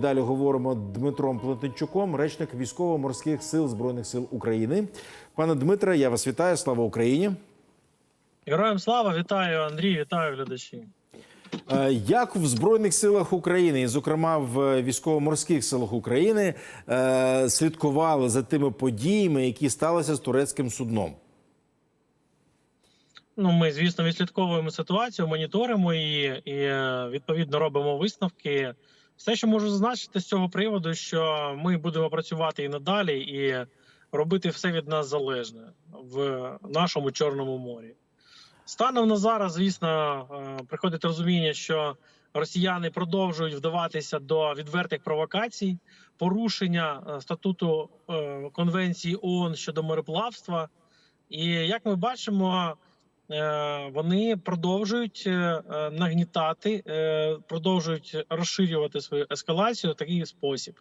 Далі говоримо з Дмитром Плетенчуком, речник військово-морських сил збройних сил України. Пане Дмитре, я вас вітаю. Слава Україні! Героям слава, вітаю, Андрій, вітаю глядачі. Е, Як в збройних силах України, і зокрема в військово-морських силах України, е, слідкували за тими подіями, які сталися з турецьким судном? Ну, ми, звісно, відслідковуємо ситуацію, моніторимо її і е, відповідно робимо висновки. Все, що можу зазначити з цього приводу, що ми будемо працювати і надалі, і робити все від нас залежне в нашому Чорному морі. Станом на зараз, звісно, е, приходить розуміння, що росіяни продовжують вдаватися до відвертих провокацій, порушення е, статуту е, Конвенції ООН щодо мореплавства. І як ми бачимо, вони продовжують е, е, нагнітати, е, продовжують розширювати свою ескалацію в такий спосіб.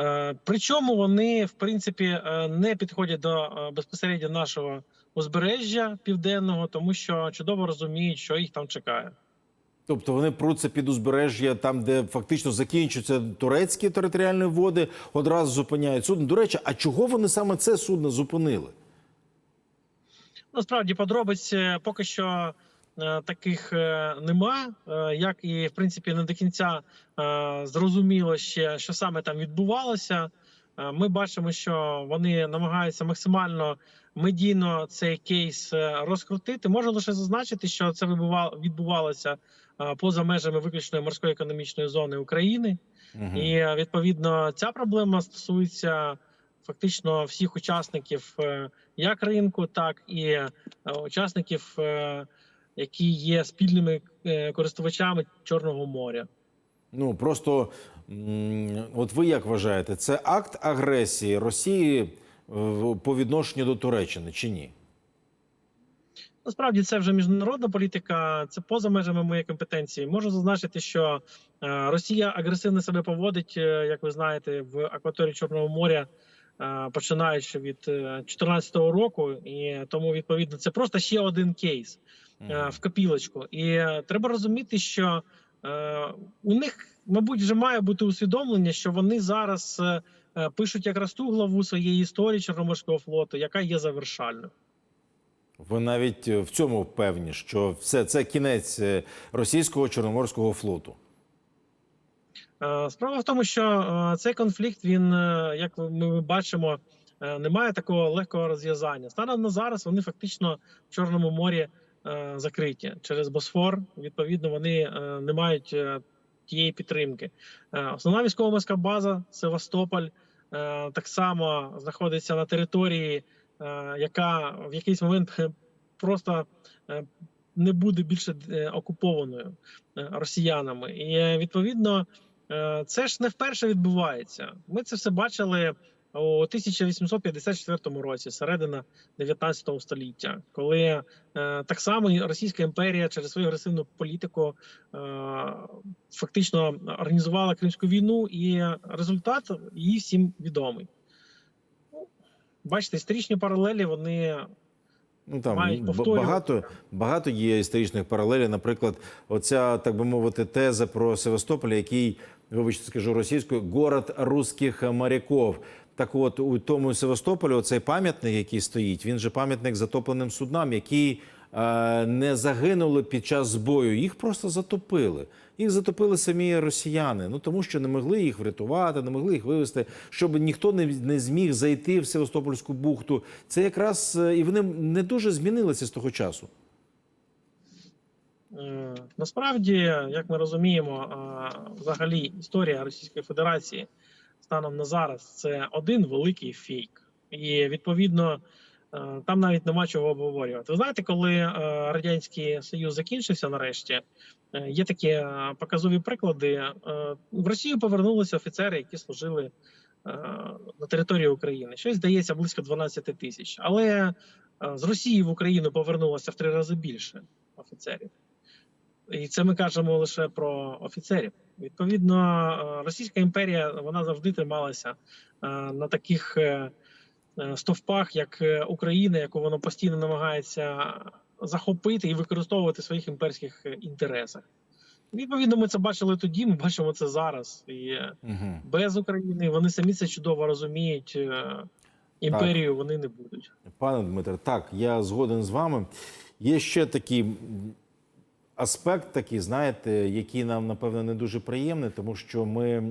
Е, Причому вони, в принципі, е, не підходять до е, безпосередньо нашого узбережжя південного, тому що чудово розуміють, що їх там чекає. Тобто вони пруться під узбережжя, там, де фактично закінчуються турецькі територіальні води, одразу зупиняють судно. До речі, а чого вони саме це судно зупинили? Насправді подробиць е, поки що е, таких е, нема. Як і в принципі не до кінця зрозуміло ще, що саме там відбувалося. Ми бачимо, що вони намагаються максимально медійно цей кейс розкрутити. Можу лише зазначити, що це відбувалося поза межами виключної морської економічної зони України. Мгм. І відповідно ця проблема стосується фактично всіх учасників е, як ринку, так і е, учасників, е, які є спільними користувачами Чорного моря. Ну просто от ви як вважаєте, це акт агресії Росії по відношенню до Туреччини чи ні? Насправді це вже міжнародна політика, це поза межами моєї компетенції. Можу зазначити, що Росія агресивно себе поводить, як ви знаєте, в акваторії Чорного моря, починаючи від 2014 року, і тому відповідно це просто ще один кейс. е, в копілочку. І е, треба розуміти, що е, у них, мабуть, вже має бути усвідомлення, що вони зараз е, е, пишуть якраз ту главу своєї історії Чорноморського флоту, яка є завершальною. Ви навіть е, в цьому певні, що все це кінець е, російського чорноморського флоту. Е, Справа в тому, що е, цей конфлікт, він, е, як ми бачимо, не має такого легкого розв'язання. Станом на зараз вони фактично в Чорному морі закриті через Босфор. Відповідно, вони не мають тієї підтримки. Основна військово-морська база Севастополь так само знаходиться на території, яка в якийсь момент просто не буде більше окупованою росіянами. І відповідно. Е, Це ж не вперше відбувається. Ми це все бачили у 1854 році, середина 19 століття, коли е, так само Російська імперія через свою агресивну політику е, фактично організувала Кримську війну, і результат її всім відомий. Ну, Бачите, історичні паралелі вони Ну там Мають багато, багато є історичних паралелей. Наприклад, оця, так би мовити, теза про Севастополь, який, вибачте, скажу російською, город русських моряків. Так от у тому Севастополі цей пам'ятник, який стоїть, він же пам'ятник затопленим суднам, які е, не загинули під час збою. Їх просто затопили. Їх затопили самі росіяни. Ну тому що не могли їх врятувати, не могли їх вивезти, щоб ніхто не, не зміг зайти в Севастопольську бухту. Це якраз е, і вони не дуже змінилися з того часу. Е, Насправді, як ми розуміємо, е, взагалі історія Російської Федерації станом на зараз це один великий фейк, і відповідно е, там навіть нема чого обговорювати. Ви знаєте, коли радянський союз закінчився, нарешті є такі показові приклади. В Росію повернулися офіцери, які служили на території України. Щось здається близько 12 тисяч, але з Росії в Україну повернулося в три рази більше офіцерів. І це ми кажемо лише про офіцерів. Відповідно, е, Російська імперія вона завжди трималася е, на таких е, стовпах, як Україна, яку вона постійно намагається захопити і використовувати в своїх імперських інтересах. Відповідно, ми це бачили тоді, ми бачимо це зараз. І Угу. без України вони самі це чудово розуміють. Імперію вони не будуть. Пане Дмитре, так, я згоден з вами. Є ще такий м, аспект, такий, знаєте, який нам, напевно, не дуже приємний, тому що ми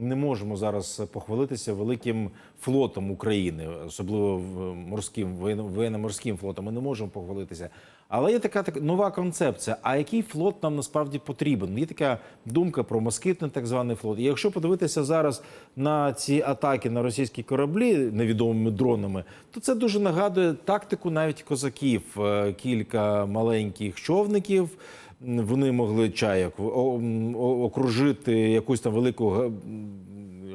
не можемо зараз похвалитися великим флотом України, особливо морським воєнно- воєнно-морським флотом. Ми не можемо похвалитися. Але є така, така нова концепція. А який флот нам насправді потрібен? Є така думка про москитний так званий флот. І якщо подивитися зараз на ці атаки на російські кораблі невідомими дронами, то це дуже нагадує тактику навіть козаків. Е, Кілька маленьких човників. Вони могли чаяк окружити якусь там велику га- м,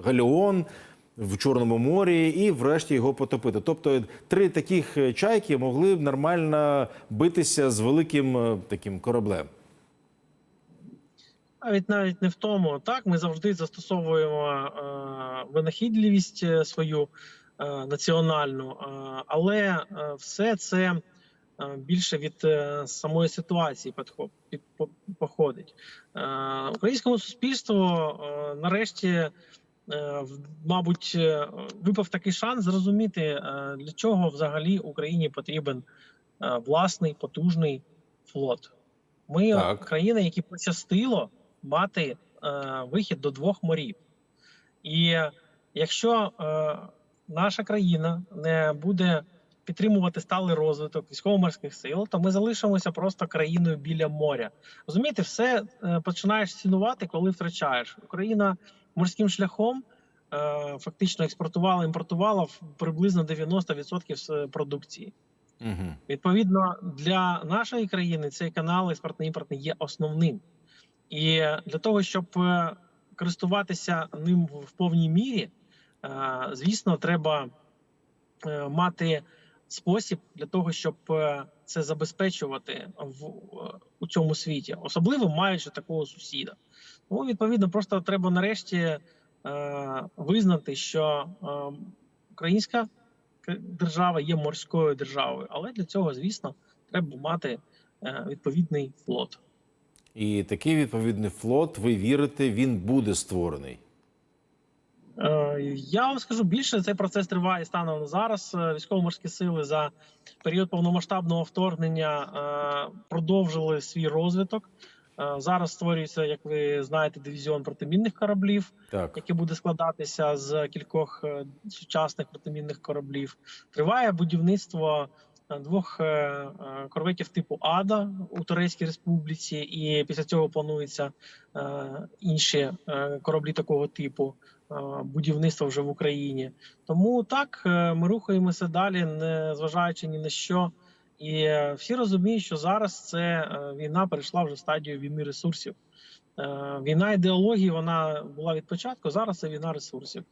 галеон в Чорному морі і, врешті, його потопити. Тобто, три таких е, чайки могли б нормально битися з великим е, таким кораблем. Навіть навіть не в тому. Так, ми завжди застосовуємо е, винахідливість е, свою е, національну, е, але все це більше від е, самої ситуації походить. Е, українському суспільству е, нарешті, е, мабуть, е, випав такий шанс зрозуміти, е, для чого взагалі Україні потрібен е, власний потужний флот. Ми Так. країна, які пощастило мати е, вихід до двох морів. І якщо е, наша країна не буде підтримувати сталий розвиток військово-морських сил, то ми залишимося просто країною біля моря. Розумієте, все е, починаєш цінувати, коли втрачаєш. Україна морським шляхом е, фактично експортувала, імпортувала приблизно 90% продукції. Угу. Відповідно, для нашої країни цей канал експортний імпортний є основним. І для того, щоб е, користуватися ним в повній мірі, звісно, треба мати спосіб для того, щоб е, це забезпечувати в е, у цьому світі, особливо маючи такого сусіда. Тому відповідно, просто треба нарешті е, визнати, що е, українська держава є морською державою, але для цього, звісно, треба мати е, відповідний флот. І такий відповідний флот, ви вірите, він буде створений. Е, Я вам скажу більше, цей процес триває станом на зараз. Е, Військово-морські сили за період повномасштабного вторгнення е, продовжили свій розвиток. Зараз створюється, як ви знаєте, дивізіон протимінних кораблів. Так. який буде складатися з кількох сучасних протимінних кораблів. Триває будівництво двох корветів типу Ада у Турецькій Республіці, і після цього плануються е, інші кораблі такого типу. Е, Будівництво вже в Україні, тому так е, ми рухаємося далі, не зважаючи ні на що. І е, всі розуміють, що зараз це війна перейшла вже в стадію війни ресурсів. Війна ідеології вона була від початку. Зараз це війна ресурсів.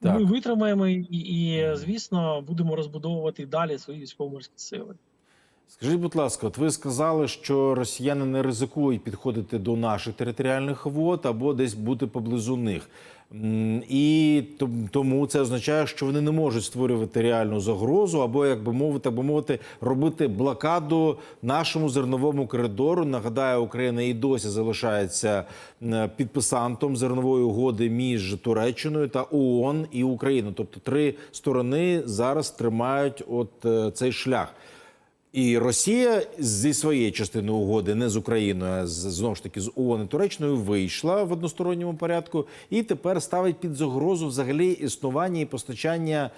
Так. Ми витримаємо і, і, звісно, будемо розбудовувати і далі свої військово-морські сили. Скажіть, будь ласка, от ви сказали, що росіяни не ризикують підходити до наших територіальних вод або десь бути поблизу них. І тому це означає, що вони не можуть створювати реальну загрозу, або, як би мовити, би мовити, робити блокаду нашому зерновому коридору. Нагадаю, Україна і досі залишається підписантом зернової угоди між Туреччиною та ООН і Україною. Тобто три сторони зараз тримають от е, цей шлях. І Росія зі своєї частини угоди, не з Україною, а з знову ж таки з ООН і Туреччиною, вийшла в односторонньому порядку і тепер ставить під загрозу взагалі існування і постачання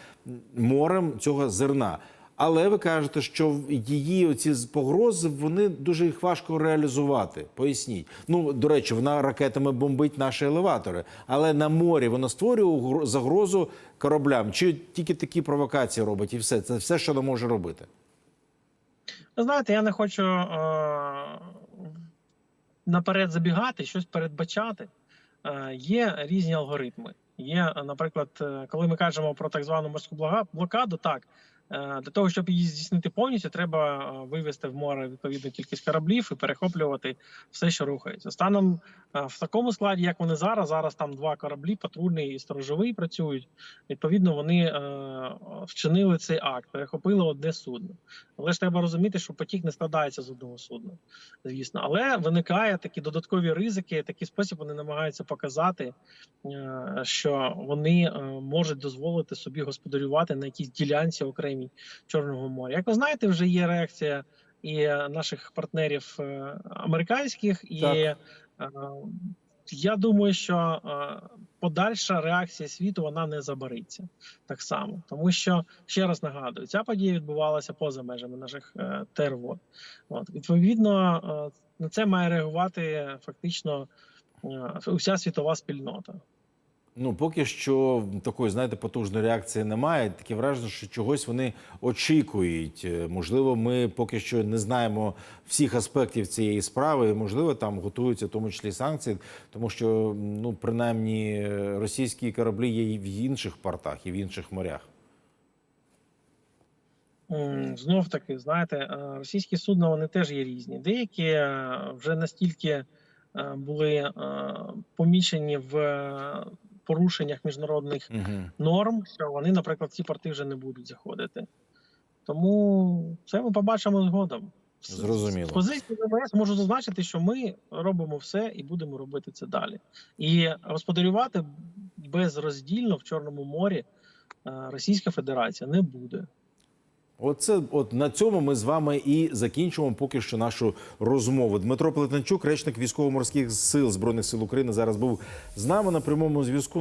морем цього зерна. Але ви кажете, що її оці погрози вони дуже їх важко реалізувати. Поясніть. Ну до речі, вона ракетами бомбить наші елеватори, але на морі вона створює загрозу кораблям. Чи тільки такі провокації робить, і все це все, що вона може робити. Знаєте, я не хочу е, наперед забігати, щось передбачати. Е, є різні алгоритми. Є, наприклад, е, коли ми кажемо про так звану морську блокаду, так Для того, щоб її здійснити повністю, треба е, вивести в море відповідну кількість кораблів і перехоплювати все, що рухається. Станом е, в такому складі, як вони зараз, зараз там два кораблі, патрульний і сторожовий працюють. Відповідно, вони е, вчинили цей акт, перехопили одне судно. Але ж треба розуміти, що потік не складається з одного судна, звісно. Але виникає такі додаткові ризики. Такий спосіб вони намагаються показати, е, що вони е, можуть дозволити собі господарювати на якійсь ділянці окремій Чорного моря. Як ви знаєте, вже є реакція і наших партнерів е, американських, і Так. е, я думаю, що е, подальша реакція світу вона не забариться так само, тому що ще раз нагадую, ця подія відбувалася поза межами наших ТРВО. От відповідно на це має реагувати фактично уся світова спільнота. Ну, поки що такої, знаєте, потужної реакції немає. Таке враження, що чогось вони очікують. Е, Можливо, ми поки що не знаємо всіх аспектів цієї справи. Можливо, там готуються в тому числі санкції, тому що ну принаймні е, російські кораблі є і в інших портах, і в інших морях. Знов таки, знаєте, е, російські судна вони теж є різні. Деякі вже настільки були помічені в порушеннях міжнародних Угу. норм, що вони, наприклад, в ці порти вже не будуть заходити. Тому це ми побачимо згодом. Зрозуміло. З позиції ВМС можу зазначити, що ми робимо все і будемо робити це далі. І господарювати безроздільно в Чорному морі е, Російська Федерація не буде. Оце от на цьому ми з вами і закінчимо поки що нашу розмову. Дмитро Плетенчук, речник військово-морських сил збройних сил України, зараз був з нами на прямому зв'язку.